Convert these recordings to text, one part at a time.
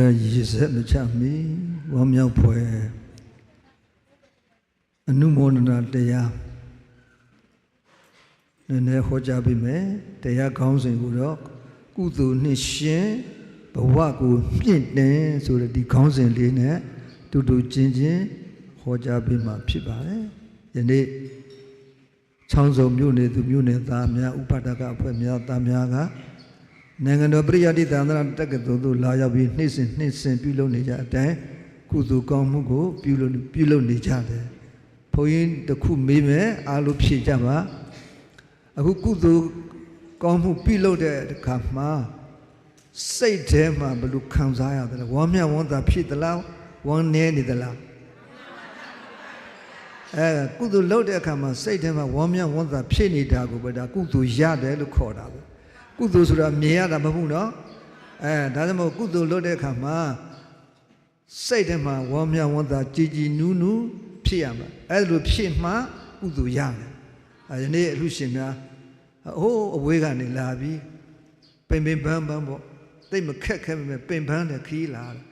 ကဲရည်စက်မချမီဝမ်းမြောက်ဖွယ်အနုမောဒနာတရားနည်းနည်းဟောကြားပေးမယ်တရားကောင်းစဉ်ကိုတော့ကုသိုလ်နှင့်ရှင်ဘဝကိုမြင့်တင်ဆိုတဲ့ဒီကောင်းစဉ်လေးနဲ့တူတူချင်းချင်းဟောကြားပေးမှာဖြစ်ပါတယ်ယနေ့ချောင်းစုံမြို့နယ်သူမြို့နယ်သားများဥပဒကအဖွဲ့များသားများက နိုင်ငံတော်ပရိယတ်တိသန္တရတက္ကသိုလ်သို့လာရောက်ပြီးနှိမ့်စင်နှိမ့်စင်ပြုလုပ်နေကြအတိုင်းကုသိုလ်ကောင်းမှုကိုပြုလုပ်ပြုလုပ်နေကြတယ်။ဘုန်းကြီးတစ်ခုမေးမယ်အားလုံးဖြေကြပါ။အခုကုသိုလ်ကောင်းမှုပြုလုပ်တဲ့အခါမှာစိတ်ထဲမှာဘယ်လိုခံစားရသလဲ။ဝမ်းမြောက်ဝမ်းသာဖြစ်သလား။ဝမ်းနည်းနေသလား။အဲကုသိုလ်လုပ်တဲ့အခါမှာစိတ်ထဲမှာဝမ်းမြောက်ဝမ်းသာဖြစ်နေတာကိုပဲဒါကုသိုလ်ရတယ်လို့ခေါ်တာပဲ။ ကုသိုလ်ဆိုတာမြင်ရတာမဟုတ်ဘူးနော်အဲဒါကြောင့်မို့ကုသိုလ်လုပ်တဲ့အခါမှာစိတ်ထဲမှာဝမ်းမြောက်ဝမ်းသာကြည်ကြည်နူးနူးဖြစ်ရမှာအဲလိုဖြစ်မှကုသိုလ်ရမယ်အဲယနေ့အလူရှင်များဟိုးအဝေးကနေလာပြီးပင်ပင်ပန်းပန်းပေါ့တိတ်မခက်ခဲပဲပင်ပန်းတဲ့ခီးလာတယ်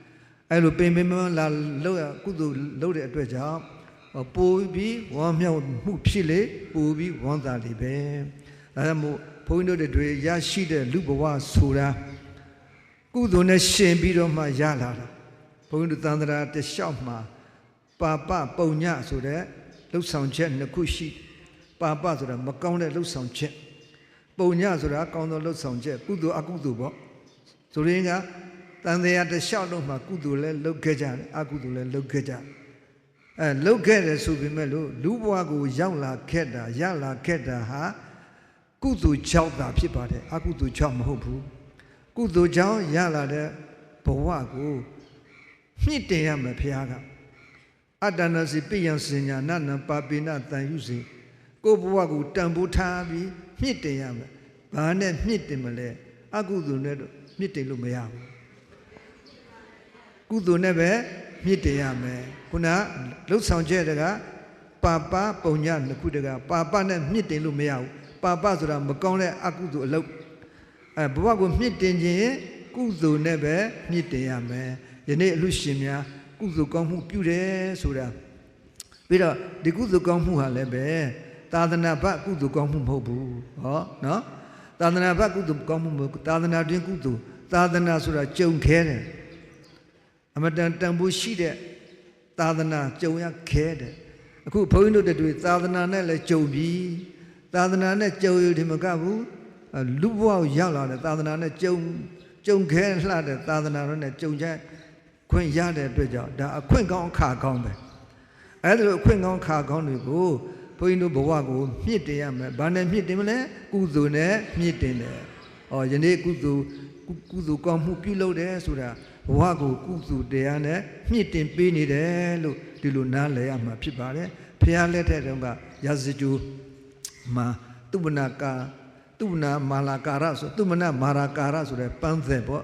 အဲလိုပင်ပင်ပန်းလာလုပ်ရကုသိုလ်လုပ်တဲ့အတွက်ကြောင့်ပိုပြီးဝမ်းမြောက်မှုဖြစ်လေပိုပြီးဝမ်းသာလေပဲဒါကြောင့်မို့ ဘုန်းကြီးတို့တွေရရှိတဲ့လူဘဝဆိုတာကုသိုလ်နဲ့ရှင်ပြီးတော့မှရလာတာဘုန်းကြီးတို့သံဃာတလျှောက်မှာပါပပုံညဆိုတဲ့လှုပ်ဆောင်ချက်နှစ်ခုရှိပါပဆိုတာမကောင်းတဲ့လှုပ်ဆောင်ချက်ပုံညဆိုတာကောင်းသောလှုပ်ဆောင်ချက်ကုသိုလ်အကုသိုလ်ပေါ့ဆိုရင်ကတန်တရားတလျှောက်လုံးမှာကုသိုလ်လည်းလုပ်ခဲ့ကြတယ်အကုသိုလ်လည်းလုပ်ခဲ့ကြတယ်အဲလုပ်ခဲ့တယ်ဆိုပေမဲ့လို့လူဘဝကိုရောက်လာခဲ့တာရလာခဲ့တာဟာ ကုသိုလ်ကြောင့်သာဖြစ်ပါတယ်အကုသိုလ်ကြောင့်မဟုတ်ဘူးကုသိုလ်ကြောင့်ရလာတဲ့ဘဝကိုမြင့်တင်ရမယ်ဘုရားကအတ္တနာစီပိယံစဉညာနနပါပိနတန်ယူစီကိုယ့်ဘဝကိုတန်ဖိုးထားပြီးမြင့်တင်ရမယ်ဘာနဲ့မြင့်တင်မလဲအကုသိုလ်နဲ့တော့မြင့်တင်လို့မရဘူးကုသိုလ်နဲ့ပဲမြင့်တင်ရမယ်ခုနလှုပ်ဆောင်ချက်တကပါပပုံညနှစ်ခုတကပါပနဲ့မြင့်တင်လို့မရဘူး ပါပဆိုတာမကောင်းတဲ့အကုသိုလ်အလုပ်အဲဘဝကိုမြင့်တင်ခြင်းကုသိုလ်နဲ့ပဲမြင့်တင်ရမယ်ယနေ့အလူရှင်များကုသိုလ်ကောင်းမှုပြုတယ်ဆိုတာပြီးတော့ဒီကုသိုလ်ကောင်းမှုဟာလည်းပဲသာသနာ့ဘကုသိုလ်ကောင်းမှုမဟုတ်ဘူးဟောနော်သာသနာ့ဘကုသိုလ်ကောင်းမှုမဟုတ်သာသနာတွင်ကုသိုလ်သာသနာဆိုတာကြုံခဲတယ်အမတန်တန်ဖိုးရှိတဲ့သာသနာကြုံရခဲတယ်အခုဘုန်းကြီးတို့တွေသာသနာနဲ့လည်းကြုံပြီး သာသနာနဲ့ကြုံရဒီမကဘူးလူဘဝကိုရောက်လာတဲ့သာသနာနဲ့ကြုံကြုံခဲလှတဲ့သာသနာတော်နဲ့ကြုံချက်ခွင့်ရတဲ့အတွက်ကြောင့်ဒါအခွင့်ကောင်းအခါကောင်းပဲအဲ့ဒါလိုအခွင့်ကောင်းအခါကောင်းတွေကိုဘုန်းကြီးတို့ဘဝကိုမြင့်တင်ရမယ်ဘာနဲ့မြင့်တင်မလဲကုသိုလ်နဲ့မြင့်တင်တယ်ဩယနေ့ကုသိုလ်ကုသိုလ်ကောင်းမှုပြုလုပ်တယ်ဆိုတာဘဝကိုကုသိုလ်တရားနဲ့မြင့်တင်ပေးနေတယ်လို့ဒီလိုနားလည်ရမှာဖြစ်ပါတယ်ဖះလက်ထက်တုန်းကရာဇဂျူ မှာတုပနာကာတုပနာမာလာကာရဆိုတုမနာမာရာကာရဆိုတဲ့ပန်းသက်ပေါ့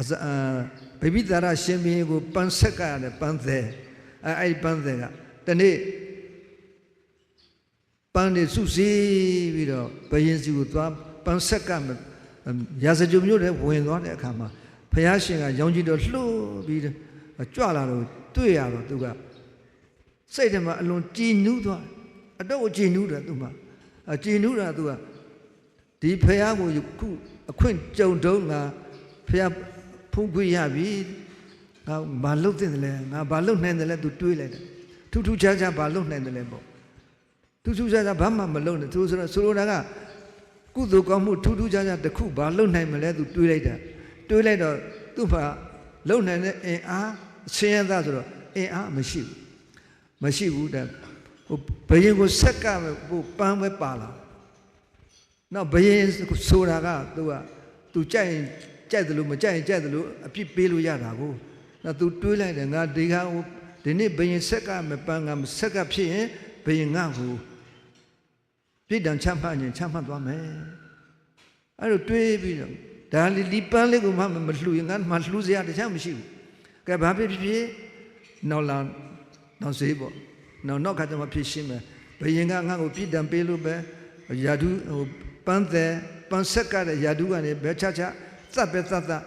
အစဗိဗိဒရာရှင်ဘီကိုပန်းဆက်ကရတဲ့ပန်းသက်အဲအဲ့ဒီပန်းသက်ကတနေ့ပန်းတွေစုစည်းပြီးတော့ဘယင်စီကိုသွားပန်းဆက်ကရာဇဂျုံမြို့ထဲဝင်သွားတဲ့အခါမှာဘုရားရှင်ကရောင်ကြီးတော်လှုပ်ပြီးကြွလာတော့တွေ့ရတော့သူကစိတ်ထဲမှာအလွန်ကြည်နူးသွား အတော့ကြည်နူးတယ်သူမှအကြည်နူးတာသူကဒီဖះကိုခုအခွင့်ကြုံတော့ငါဖះဖုံးခွေရပြီငါဘာလုပ်တဲ့လဲငါဘာလုပ်နိုင်တယ်လဲသူတွေးလိုက်တယ်ထူးထူးခြားခြားဘာလုပ်နိုင်တယ်လဲပေါ့ထူးထူးခြားခြားဘာမှမလုပ်နဲ့သူဆိုတော့ဆိုလိုတာကကုသိုလ်ကောင်းမှုထူးထူးခြားခြားတစ်ခုဘာလုပ်နိုင်မလဲသူတွေးလိုက်တာတွေးလိုက်တော့သူ့ဘာလုပ်နိုင်တဲ့အင်အားဆင်းရဲသားဆိုတော့အင်အားမရှိဘူးမရှိဘူးတဲ့ ဟိုဘယင်ကိုဆက်ကဟိုပန်းပဲပါလာနောက်ဘယင်ဆိုတာကသူကသူကြိုက်ရင်ကြိုက်တယ်လို့မကြိုက်ရင်ကြိုက်တယ်လို့အပြစ်ပေးလို့ရတာကိုနောက်သူတွေးလိုက်တယ်ငါဒီကဟိုဒီနေ့ဘယင်ဆက်ကမပန်းကမဆက်ကဖြစ်ရင်ဘယင်ငါ့ကိုပြစ်ဒဏ်ချမှတ်ရင်ချမှတ်သွားမယ်အဲ့လိုတွေးပြီးတော့ဒါလီလီပန်းလေးကိုမှမလှူရင်ငါမှလှူစရာတခြားမရှိဘူးကဲဘာဖြစ်ဖြစ်ဖြစ်နောက်လာနောက်စေးပေါ့ နောက်နောက်ခါကျမှဖြစ်ရှင်းမယ်ဘယင်ကငါ့ကိုပြစ်ဒဏ်ပေးလို့ပဲယာဒုဟိုပန်းတဲ့ပန်းဆက်ကတဲ့ယာဒုကနေဘဲချချသတ်ပဲသတ်သတ်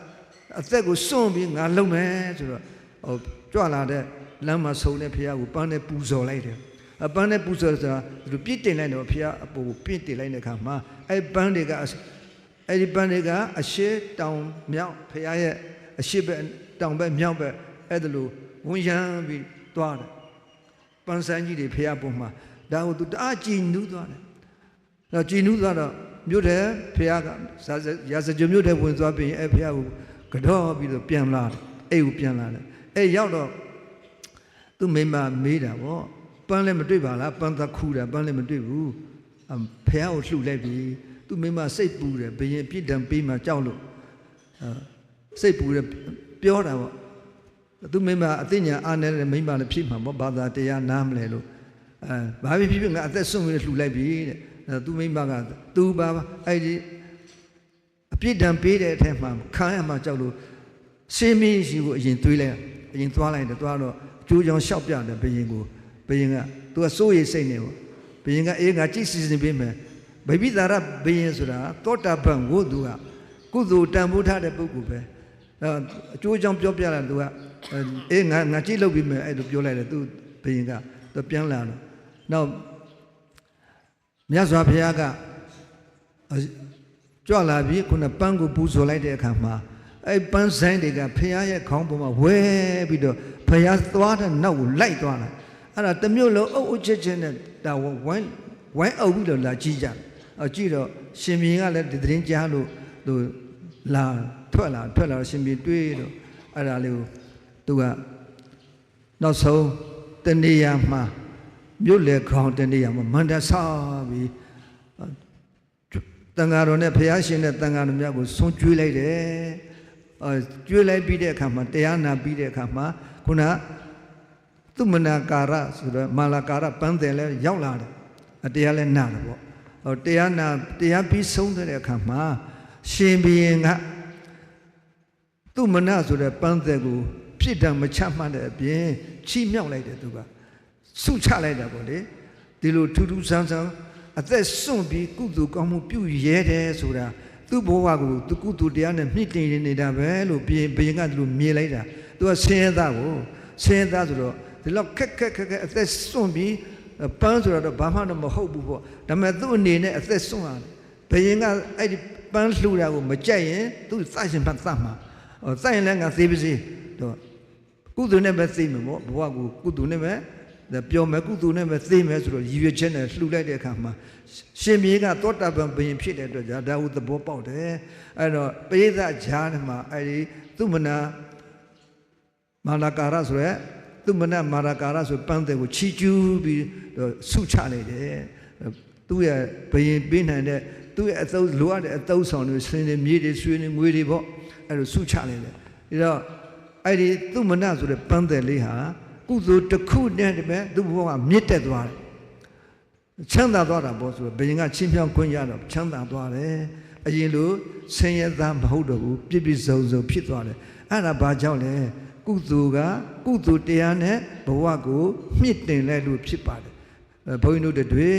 အသက်ကိုစွန့်ပြီးငါလုံမယ်ဆိုတော့ဟိုကြွလာတဲ့လမ်းမှာဆုံတဲ့ဖះကိုပန်းနဲ့ပူဇော်လိုက်တယ်အပန်းနဲ့ပူဇော်ဆိုတာသူပြစ်တင်လိုက်တော့ဖះအပေါ်ကိုပြစ်တင်လိုက်တဲ့အခါမှာအဲ့ပန်းတွေကအဲ့ဒီပန်းတွေကအရှေ့တောင်မြောက်ဖះရဲ့အရှေ့ဘက်တောင်ဘက်မြောက်ဘက်အဲ့ဒါလိုဝန်ရမ်းပြီးသွားတယ် ပန်းစန်းကြီးတွေဖះပုံမှာဒါကိုသူတအားကြည်နူးသွားတယ်တော့ကြည်နူးသွားတော့မြို့တဲ့ဖះကဇာရာဇကြမြို့တဲ့ဝင်သွားပြီးအဲ့ဖះကိုကတော့ပြီးတော့ပြန်လာတယ်အဲ့ကိုပြန်လာတယ်အဲ့ရောက်တော့သူမိမမေးတာဗောပန်းလည်းမတွေ့ပါလားပန်းသခူးတာပန်းလည်းမတွေ့ဘူးအမ်ဖះကိုလှုပ်လိုက်ပြီသူမိမစိတ်ပူတယ်ဘယင်ပြစ်ဒဏ်ပေးမှကြောက်လို့အာစိတ်ပူတယ်ပြောတာဗော သူမိမအသိဉာဏ်အားနေတဲ့မိမလည်းဖြစ်မှာဗောဘာသာတရားနားမလဲလို့အဲဘာဖြစ်ဖြစ်ဖြစ်ငါအသက်ဆုံးပြီးလှူလိုက်ပြီတဲ့အဲသူမိမကသူပါအဲ့ဒီအပြစ်ဒဏ်ပေးတဲ့အထက်မှာခံရမှာကြောက်လို့ရှင်းမင်းရှိကိုအရင်သွေးလိုက်အရင်သွားလိုက်တယ်သွားတော့အကျိုးကြောင့်ရှောက်ပြတယ်ဘယင်ကိုဘယင်ကသူကစိုးရိမ်စိတ်နေပေါ့ဘယင်ကအေးငါကြည့်စီစဉ်ပေးမယ်ဗိပိသာရဘယင်ဆိုတာသောတာပန်ကိုသူကကုသိုလ်တန်ဖိုးထားတဲ့ပုဂ္ဂိုလ်ပဲအဲအကျိုးကြောင့်ပြောပြတာသူက အေးငါငါကြည့်လုပ်ပြီးမယ်အဲ့လိုပြောလိုက်တယ်သူဘယင်ကသူပြန်လာတော့နောက်မြတ်စွာဘုရားကအကြွလာပြီးခုနပန်းကိုပူဇော်လိုက်တဲ့အခါမှာအဲ့ပန်းဆိုင်တွေကဘုရားရဲ့ခေါင်းပေါ်မှာဝဲပြီးတော့ဘုရားသွားတဲ့နောက်ကိုလိုက်သွားတာအဲ့ဒါတစ်မျိုးလုံးအုပ်အုပ်ချက်ချက်နဲ့ဒါဝိုင်းဝိုင်းအုပ်ပြီးတော့လာကြည့်ကြတယ်အကြည့်တော့ရှင်ဘီကလည်းဒီသတင်းကြားလို့သူလာထွက်လာထွက်လာတော့ရှင်ဘီတွေးတော့အဲ့ဒါလေးကို သူကနောက်ဆုံးတနေရာမှာမြို့လေခေါင်တနေရာမှာမန္တဆာပြီးတန်ဃာတော်နဲ့ဘုရားရှင်နဲ့တန်ဃာတော်များကိုဆွန့်ကျွေးလိုက်တယ်အဲကျွေးလိုက်ပြီးတဲ့အခါမှာတရားနာပြီးတဲ့အခါမှာခုနသူမနာကာရဆိုတော့မာလာကာရပန်းတယ်လဲရောက်လာတယ်အတရားလဲနာတယ်ပေါ့ဟောတရားနာတရားပြီးဆုံးတဲ့အခါမှာရှင်ဘီရင်ကသူမနဆိုတဲ့ပန်းသက်ကို ပြစ်ဒဏ်မချမှတ်တဲ့အပြင်ချီမြောက်လိုက်တယ်သူကဆုချလိုက်တာပေါ့လေဒီလိုထူးထူးဆန်းဆန်းအသက်စွန့်ပြီးကုသိုလ်ကောင်းမှုပြုရဲတယ်ဆိုတာသူ့ဘဝကိုသူကုသိုလ်တရားနဲ့မြင့်တင်နေတာပဲလို့ဘယင်ဘယင်ကဒီလိုမြင်လိုက်တာသူကဆင်းရဲသားကိုဆင်းရဲသားဆိုတော့ဒီလောက်ခက်ခက်ခက်ခက်အသက်စွန့်ပြီးပန်းဆိုတော့ဘာမှတော့မဟုတ်ဘူးပေါ့ဒါပေမဲ့သူ့အနေနဲ့အသက်စွန့်ရတယ်ဘယင်ကအဲ့ဒီပန်းလှူတာကိုမကြိုက်ရင်သူ့စရှင်မှတ်သတ်မှာဟောစိုက်ရင်လည်းငါသေးပါစေတော့ ကုသိုလ်နဲ့ပဲသိမယ်ပေါ့ဘဝကိုကုသိုလ်နဲ့ပဲပြောမယ်ကုသိုလ်နဲ့ပဲသိမယ်ဆိုတော့ရည်ရွယ်ချက်နဲ့လှူလိုက်တဲ့အခါမှာရှင်မြေကသောတာပန်ဘုရင်ဖြစ်တဲ့အတွက်ဒါဟုသဘောပေါက်တယ်အဲ့တော့ပရိသတ်ဂျားမှာအဲ့ဒီသူမနာမာလာကာရဆိုရဲသူမနာမာလာကာရဆိုပန်းတဲ့ကိုချီကျူးပြီးတော့ဆုချလိုက်တယ်သူ့ရဲ့ဘုရင်ပေးနိုင်တဲ့သူ့ရဲ့အသုံးလိုအပ်တဲ့အသုံးဆောင်တွေဆင်းနေမြေတွေဆွေးနေငွေတွေပေါ့အဲ့လိုဆုချလိုက်တယ်ဒါတော့ အဲ့ဒီသူမနဆိုတဲ့ပန်းတယ်လေးဟာကုသိုလ်တစ်ခုနဲ့တည်းသူ့ဘဝကမြင့်တက်သွားတယ်ချမ်းသာသွားတာပေါ့ဆိုတော့ဘယင်ကချင်းဖြောင်းခွင့်ရတော့ချမ်းသာသွားတယ်အရင်လိုဆင်းရဲသားမဟုတ်တော့ဘူးပြည့်ပြည့်စုံစုံဖြစ်သွားတယ်အဲ့ဒါဘာကြောင့်လဲကုသိုလ်ကကုသိုလ်တရားနဲ့ဘဝကိုမြင့်တင်လိုက်လို့ဖြစ်ပါတယ်အဲဘုန်းကြီးတို့တွေ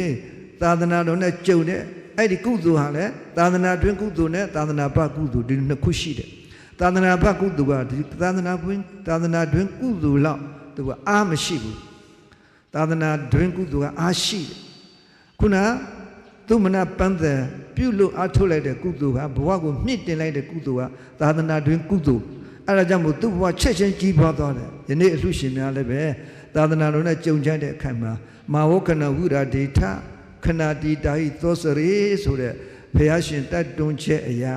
သာသနာတော်နဲ့ကြုံတဲ့အဲ့ဒီကုသိုလ်ဟာလည်းသာသနာတွင်ကုသိုလ်နဲ့သာသနာပကုသိုလ်ဒီနှစ်ခုရှိတယ် သာသနာပကုသိုလ်ကဒီသာသနာတွင်သာသနာတွင်ကုသိုလ်လောက်သူကအားမရှိဘူးသာသနာတွင်ကုသိုလ်ကအားရှိတယ်ခုနသူမနာပန်းတဲ့ပြုလို့အားထုတ်လိုက်တဲ့ကုသိုလ်ကဘဝကိုမြင့်တင်လိုက်တဲ့ကုသိုလ်ကသာသနာတွင်ကုသိုလ်အဲ့ဒါကြောင့်မို့သူ့ဘဝချက်ချင်းကြီးပွားသွားတယ်ယနေ့အလှရှင်များလည်းပဲသာသနာတော်နဲ့ကြုံကြတဲ့အခိုင်မှာမာဝကနဝုရာဒေထခဏတိတာဟိသောစရေဆိုတဲ့ဘုရားရှင်တတ်တွန်းချက်အရာ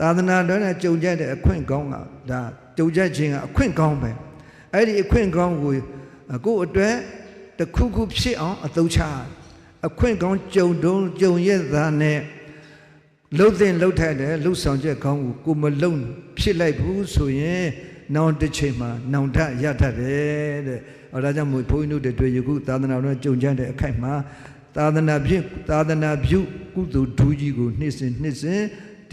သာသနာတော်နဲ့ကြုံကြတဲ့အခွင့်ကောင်းကဒါကြုံကြခြင်းကအခွင့်ကောင်းပဲအဲ့ဒီအခွင့်ကောင်းကိုကိုယ့်အတွက်တစ်ခုခုဖြစ်အောင်အသုံးချရတယ်အခွင့်ကောင်းကြုံတုံးကြုံရဲ့သားနဲ့လှုပ်တဲ့လှုပ်ထိုက်တယ်လှုပ်ဆောင်ချက်ကောင်းကိုကိုမလုံဖြစ်လိုက်ဘူးဆိုရင်နောင်တစ်ချိန်မှာနောင်တရတတ်တယ်တဲ့။ဟောဒါကြောင့်မို့ဘုန်းကြီးတို့တွေယခုသာသနာတော်ကြုံကြတဲ့အခိုက်မှာသာသနာဖြင့်သာသနာပြုကုသိုလ်ဒူးကြီးကိုနှစ်စဉ်နှစ်စဉ်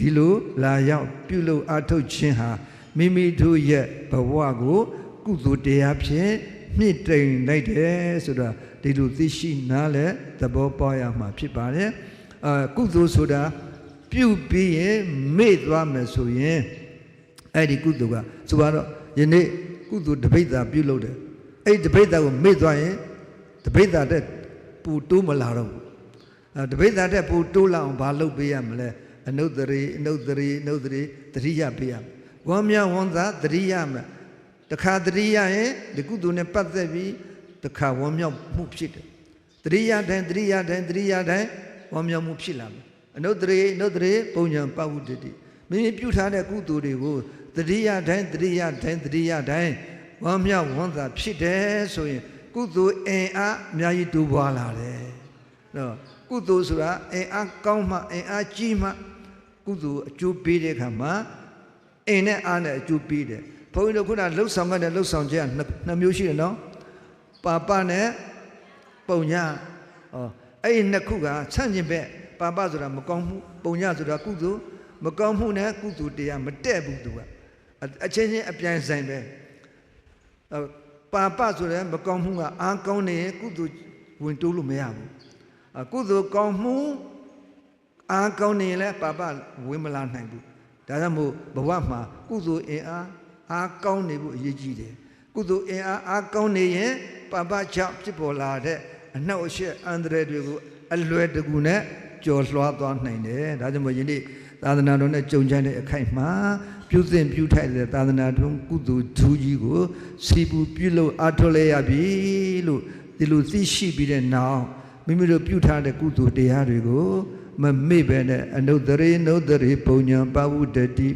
ဒီလိုလာရောက်ပြုလုပ်အားထုတ်ခြင်းဟာမိမိတို့ရဲ့ဘဝကို ကုသိုလ်တရားဖြင့်မြင့်တိမ်လိုက်တယ်ဆိုတော့ဒီလိုသိရှိနားလဲသဘောပေါက်ရမှာဖြစ်ပါတယ်အာကုသိုလ်ဆိုတာပြုပြီးရင်မေ့သွားမယ်ဆိုရင်အဲ့ဒီကုသိုလ်ကဆိုပါတော့ယနေ့ကုသိုလ်တပိဋ္ဌာပြုလုပ်တယ်အဲ့ဒီတပိဋ္ဌာကိုမေ့သွားရင်တပိဋ္ဌာတဲ့ပူတိုးမလာတော့ဘူးအဲတပိဋ္ဌာတဲ့ပူတိုးလာအောင်ဘာလုပ်ပေးရမလဲ အနုတ္တရိအနုတ္တရိအနုတ္တရိတတိယပေးရမယ်ဝမ်းမြောက်ဝမ်းသာတတိယမယ်တခါတတိယရင်ဒီကုသိုလ်နဲ့ပတ်သက်ပြီးတခါဝမ်းမြောက်မှုဖြစ်တယ်တတိယတိုင်းတတိယတိုင်းတတိယတိုင်းဝမ်းမြောက်မှုဖြစ်လာမယ်အနုတ္တရိအနုတ္တရိပုံညာပဝုတ္တိမိမိပြုထားတဲ့ကုသိုလ်တွေကိုတတိယတိုင်းတတိယတိုင်းတတိယတိုင်းဝမ်းမြောက်ဝမ်းသာဖြစ်တယ်ဆိုရင်ကုသိုလ်အင်အားအများကြီးတိုးပွားလာတယ်နော်ကုသိုလ်ဆိုတာအင်အားကောင်းမှအင်အားကြီးမှ ကုသိုလ်အကျိုးပေးတဲ့အခါမှာအင်နဲ့အားနဲ့အကျိုးပေးတယ်ဘုန်းကြီးတို့ခုနလှုပ်ဆောင်တဲ့လှုပ်ဆောင်ချက်နှစ်နှစ်မျိုးရှိတယ်နော်ပါပနဲ့ပုံညာဟောအဲ့ဒီနှစ်ခုကဆန့်ကျင်ဘက်ပါပဆိုတာမကောင်းမှုပုံညာဆိုတာကုသိုလ်မကောင်းမှုနဲ့ကုသိုလ်တရားမတက်ဘူးသူကအချင်းချင်းအပြိုင်ဆိုင်ပဲအဲ့ပါပဆိုတဲ့မကောင်းမှုကအားကောင်းနေရင်ကုသိုလ်ဝင်တိုးလို့မရဘူးအကုသိုလ်ကောင်းမှု အားကောင်းနေရင်လည်းပါပဝင်မလာနိုင်ဘူးဒါကြောင့်မို့ဘဝမှာကုသိုလ်အင်အားအားကောင်းနေဖို့အရေးကြီးတယ်ကုသိုလ်အင်အားအားကောင်းနေရင်ပါပကြောင့်ဖြစ်ပေါ်လာတဲ့အနှောက်အယှက်အန္တရာယ်တွေကိုအလွယ်တကူနဲ့ကျော်လွှားသွားနိုင်တယ်ဒါကြောင့်မို့ယနေ့သာသနာတော်နဲ့ကြုံကြတဲ့အခိုက်မှာပြုသင်ပြုထိုက်တဲ့သာသနာတော်ကုသိုလ်ထူးကြီးကိုစီပူပြုလို့အားထုတ်လဲရပြီလို့ဒီလိုသိရှိပြီးတဲ့နောက်မိမိတို့ပြုထားတဲ့ကုသိုလ်တရားတွေကို မမေ့ပဲနဲ့အနုတ္တရေနုတ္တရေပုံညာပဝုတ္တိ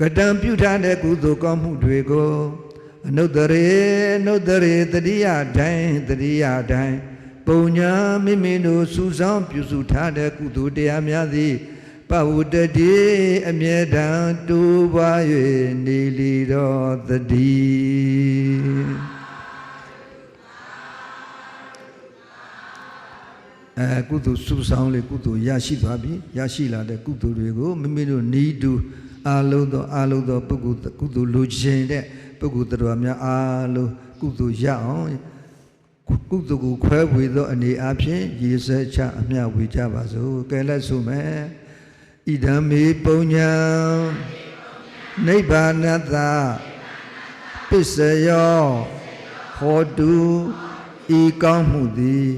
ကတံပြုထားတဲ့ကုသိုလ်ကောင်းမှုတွေကိုအနုတ္တရေအနုတ္တရေတတိယတိုင်းတတိယတိုင်းပုံညာမိမိတို့စူဆောင်းပြုစုထားတဲ့ကုသိုလ်တရားများသည်ပဝုတ္တိအမြဲတမ်းတိုးပွား၍နေလီတော်တည်း အဲကုသိုလ်စုဆောင်လေကုသိုလ်ရရှိသွားပြီရရှိလာတဲ့ကုသိုလ်တွေကိုမိမိတို့ဤတူအာလုံးသောအာလုံးသောပုဂ္ဂိုလ်ကုသိုလ်လိုချင်တဲ့ပုဂ္ဂိုလ်တော်များအာလုံးကုသိုလ်ရအောင်ကုသိုလ်ကိုခွဲဝေသောအနေအချင်းရေစဲချအမျှဝေကြပါစို့ကဲလက်ဆိုမယ်ဣဒံမေပုံညာနိဗ္ဗာနတပစ္စယောဟောတုဤကောင်းမှုသည်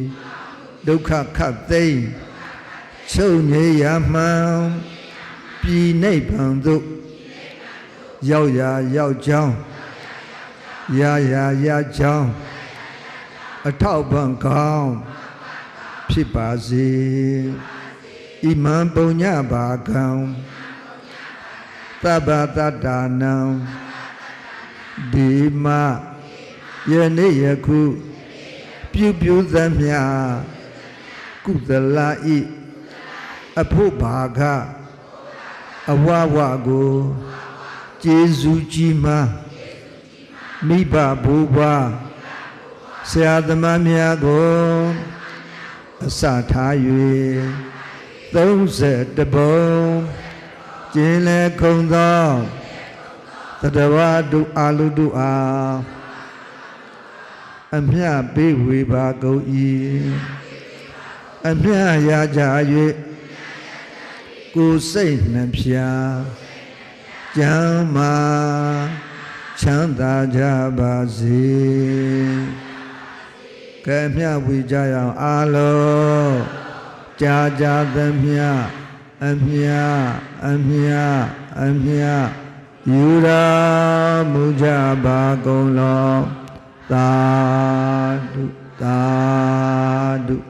ဒုက္ခခတ်သိမ့်ချုပ်ငြိရမှန်ပြည်နိဗ္ဗာန်သို့ရောက်ရာရောက်ကြောင်းရာရာရကြောင်းအထောက်ပံ့ကောင်းဖြစ်ပါစေဣမံပုံညဘာကံသဗ္ဗတတ္တာနံဒီမယနေ့ယခုပြုပြုသမျှ ကုသလဤအဖို့ဘာကအဝဝကိုကျေစုကြည်မာမိဘဘိုးဘွားဆရာသမားများကိုအစထား၍30ပုံကျင်လေခုံသောတတဝတုအာလုတုအားအမြပေးဝေပါကုန်၏ အမြရကြ၍ကိုယ်စိတ်နှပြကျမ်းမာချမ်းသာကြပါစေကဲမြဝေကြရအောင်အာလုံးကြာကြာသမျှအမြအမြအမြယူရာမူကြပါကုန်လောသာဓုသာဓု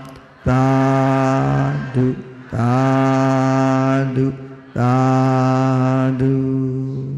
သာဓုသာဓုသာဓု